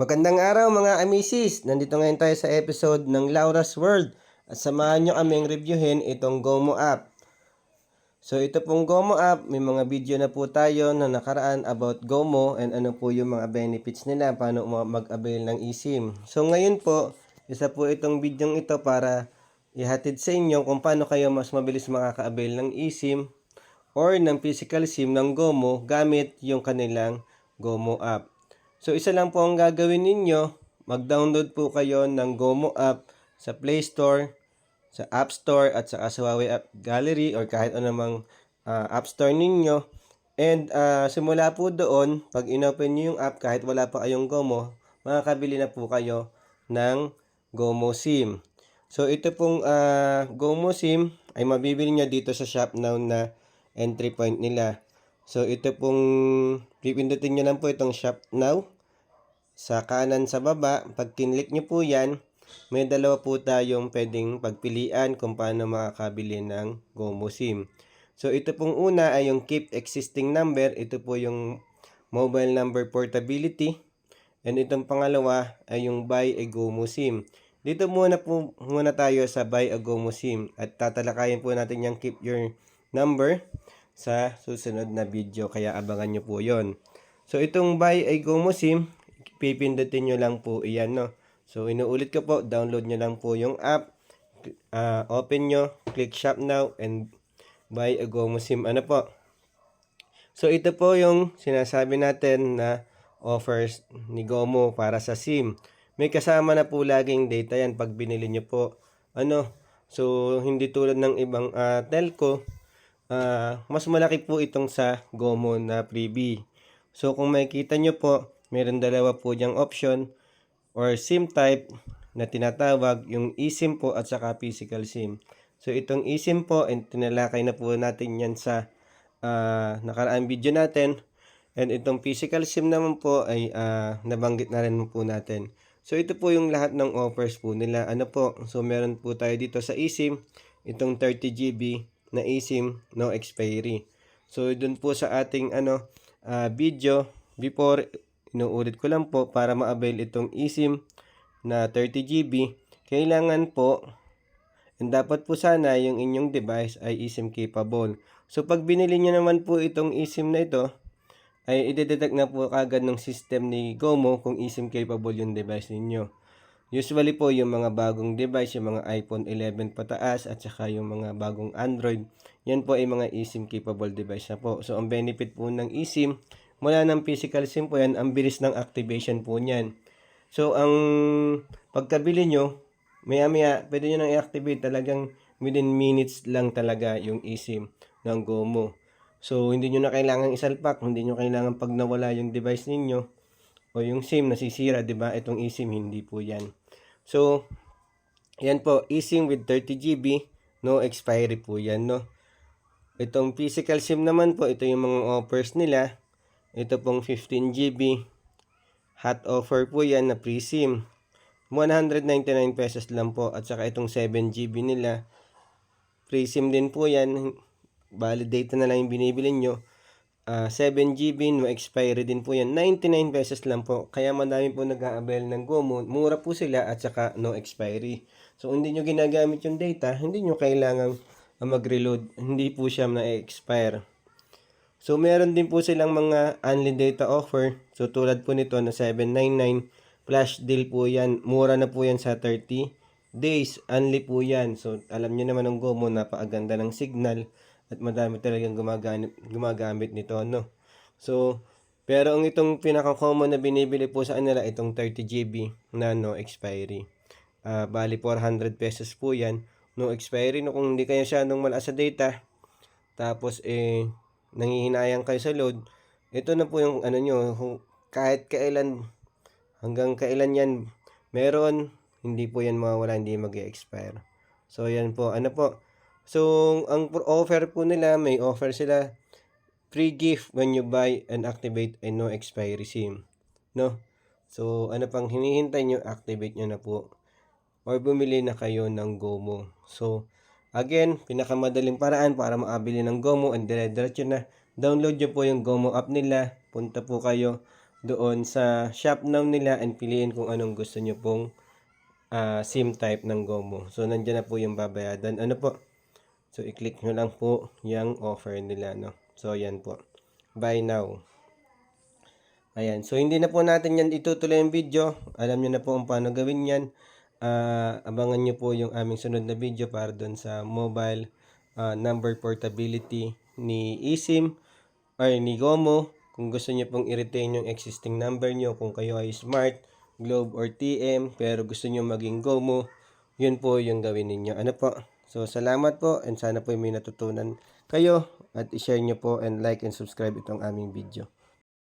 Magandang araw mga amisis! Nandito ngayon tayo sa episode ng Laura's World at samahan nyo kaming reviewin itong Gomo app. So ito pong Gomo app, may mga video na po tayo na nakaraan about Gomo and ano po yung mga benefits nila, paano ma- mag-avail ng eSIM. So ngayon po, isa po itong video ito para ihatid sa inyo kung paano kayo mas mabilis makaka-avail ng eSIM or ng physical SIM ng Gomo gamit yung kanilang Gomo app. So isa lang po ang gagawin ninyo, mag-download po kayo ng Gomo app sa Play Store, sa App Store at sa Huawei App Gallery or kahit anumang ah, App Store ninyo. And ah, simula po doon, pag inopen nyo yung app kahit wala pa kayong Gomo, makakabili na po kayo ng Gomo SIM. So ito pong ah, Gomo SIM ay mabibili nyo dito sa Shop Now na entry point nila. So ito pong pipindutin nyo lang po itong Shop Now sa kanan sa baba. Pag kinlik nyo po yan, may dalawa po tayong pwedeng pagpilian kung paano makakabili ng Gomo SIM. So ito pong una ay yung keep existing number. Ito po yung mobile number portability. And itong pangalawa ay yung buy a Gomo SIM. Dito muna po muna tayo sa buy a Gomo SIM at tatalakayin po natin yung keep your number sa susunod na video kaya abangan nyo po yon. So itong buy a Gomo SIM, pipindutin nyo lang po iyan no. So inuulit ko po, download nyo lang po yung app, ah, open nyo, click shop now and buy a Gomo SIM. Ano po? So ito po yung sinasabi natin na offers ni Gomo para sa SIM. May kasama na po laging data yan pag binili nyo po. Ano? So hindi tulad ng ibang ah, telco, ah, mas malaki po itong sa Gomo na freebie. So kung makikita nyo po, meron dalawa po diyang option or SIM type na tinatawag yung eSIM po at saka physical SIM. So itong eSIM po, and tinalakay na po natin yan sa ah, nakaraang video natin. And itong physical SIM naman po ay ah, nabanggit na rin po natin. So ito po yung lahat ng offers po nila. Ano po? So meron po tayo dito sa eSIM, itong 30GB na eSIM, no expiry. So dun po sa ating ano ah, video before inuulit ko lang po para ma-avail itong eSIM na 30GB, kailangan po and dapat po sana yung inyong device ay eSIM capable. So pag binili nyo naman po itong eSIM na ito, ay ide-detect na po kagad ng system ni Gomo kung eSIM capable yung device ninyo. Usually po yung mga bagong device, yung mga iPhone 11 pataas at saka yung mga bagong Android, yan po ay mga eSIM capable device na po. So ang benefit po ng eSIM, mula ng physical SIM po yan, ang bilis ng activation po niyan. So ang pagkabili nyo, maya maya, pwede nyo nang i-activate talagang within minutes lang talaga yung eSIM ng Gomo. So, hindi nyo na kailangan isalpak, hindi nyo kailangan pag nawala yung device ninyo o yung SIM nasisira, 'di ba? Itong eSIM hindi po 'yan. So, yan po, eSIM with 30GB, no expiry po 'yan, no. Itong physical SIM naman po, ito yung mga offers nila. Ito pong 15GB hot offer po 'yan na free SIM. 199 pesos lang po at saka itong 7GB nila free SIM din po 'yan valid data na lang yung binibili nyo. Ah, 7GB, no expiry din po yan. 99 pesos lang po. Kaya madami po nag-a-avail ng Gomo. Mura po sila at saka no expiry. So, hindi nyo ginagamit yung data, hindi nyo kailangang ah, mag-reload. Hindi po siya na-expire. So, meron din po silang mga unlimited data offer. So, tulad po nito na 799 flash deal po yan. Mura na po yan sa 30 days. Only po yan. So, alam nyo naman ng Gomo, napakaganda ng signal at madami talagang gumagamit, gumagamit nito, no? So, pero ang itong pinaka-common na binibili po sa kanila, itong 30GB na no expiry. Ah, bali 400 pesos po yan. No expiry, no kung hindi kayo masyadong malakas sa data, tapos eh, nangihinayang kayo sa load, ito na po yung ano nyo, kahit kailan, hanggang kailan yan, meron, hindi po yan mawawala, hindi mag expire So, yan po. Ano po? So, ang offer po nila, may offer sila free gift when you buy and activate a no expiry SIM. No? So, ano pang hinihintay nyo, activate nyo na po. Or bumili na kayo ng Gomo. So, again, pinakamadaling paraan para makabili ng Gomo and dire-diretso na. Download nyo po yung Gomo app nila. Punta po kayo doon sa shop now nila and piliin kung anong gusto nyo pong ah, SIM type ng GOMO. So, nandiyan na po yung babayadan. Ano po? So, i-click nyo lang po yung offer nila, no? So, yan po. Buy now. Ayan. So, hindi na po natin yan itutuloy yung video. Alam nyo na po kung paano gawin yan. Ah, abangan nyo po yung aming sunod na video para doon sa mobile ah, number portability ni eSIM or ni GOMO. Kung gusto nyo pong i-retain yung existing number nyo, kung kayo ay smart, Globe or TM, pero gusto nyo maging GOMO, yun po yung gawin ninyo. Ano po? So, salamat po and sana po may natutunan kayo at i-share nyo po and like and subscribe itong aming video.